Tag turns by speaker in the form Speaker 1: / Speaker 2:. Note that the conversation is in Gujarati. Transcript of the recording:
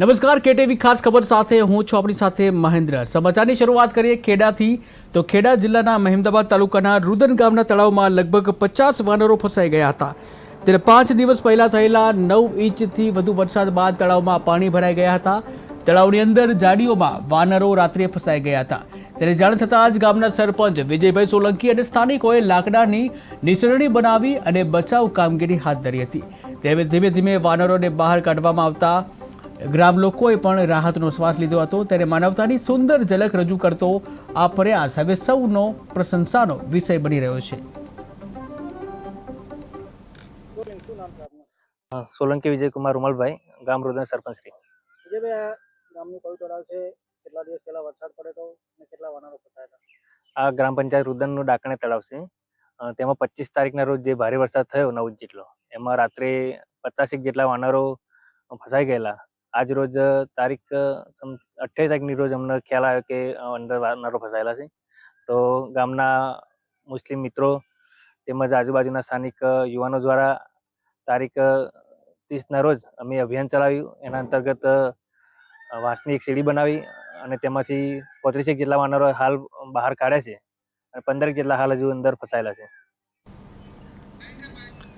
Speaker 1: નમસ્કાર કેટેવી ખાસ ખબર સાથે હું છું આપણી સાથે મહેન્દ્ર. સમાચારની શરૂઆત કરીએ ખેડાથી. તો ખેડા જિલ્લાના મહેમદાબાદ તાલુકાના રુદન ગામના તળાવમાં લગભગ પચાસ વાનરો ફસાઈ ગયા હતા. ત્યારે પાંચ દિવસ પહેલાં થયેલા નવ ઇંચથી વધુ વરસાદ બાદ તળાવમાં પાણી ભરાઈ ગયા હતા. તળાવની અંદર જાડીઓમાં વાનરો રાત્રે ફસાઈ ગયા હતા. ત્યારે જાણ થતાં જ ગામના સરપંચ વિજયભાઈ સોલંકી અને સ્થાનિકોએ લાકડાની નિસરણી બનાવી અને બચાવ કામગીરી હાથ ધરી હતી. ધીમે ધીમે ધીમે વાનરોને બહાર કાઢવામાં આવતા ગ્રામ લોકોએ પણ રાહતનો શ્વાસ લીધો હતો. ત્યારે માનવતાની સુંદર ઝલક રજૂ કરતો આ પ્રયાસ હવે સૌનો પ્રશંસાનો વિષય બની રહ્યો છે.
Speaker 2: સોલંકી વિજયકુમાર રૂમલભાઈ ગામ રોદન સરપંચ શ્રી.
Speaker 3: વિજયભાઈ આ ગામનું કયું તળાવ છે. કેટલા દિવસ પહેલા વરસાદ પડ્યો તો અને કેટલા વાનરો ફસાયા
Speaker 2: આ ગ્રામ પંચાયત રુદનનું ડાકણે તળાવ છે. તેમાં પચીસ તારીખના રોજ જે ભારે વરસાદ થયો નવ જેટલો એમાં રાત્રે પચાસેક જેટલા વાનરો ફસાઈ ગયેલા. આજ રોજ તારીખ અઠ્યાવીસ તારીખની રોજ અમને ખ્યાલ આવ્યો કે અંદર વારનારો ફસાયેલા છે. તો ગામના મુસ્લિમ મિત્રો તેમજ આજુબાજુના સ્થાનિક યુવાનો દ્વારા તારીખ ત્રીસના રોજ અમે અભિયાન ચલાવ્યું. એના અંતર્ગત વાંસની એક સીડી બનાવી અને તેમાંથી પોત્રીસેક જેટલા વાનરો હાલ બહાર કાઢ્યા છે અને પંદરેક જેટલા હાલ હજુ અંદર ફસાયેલા છે.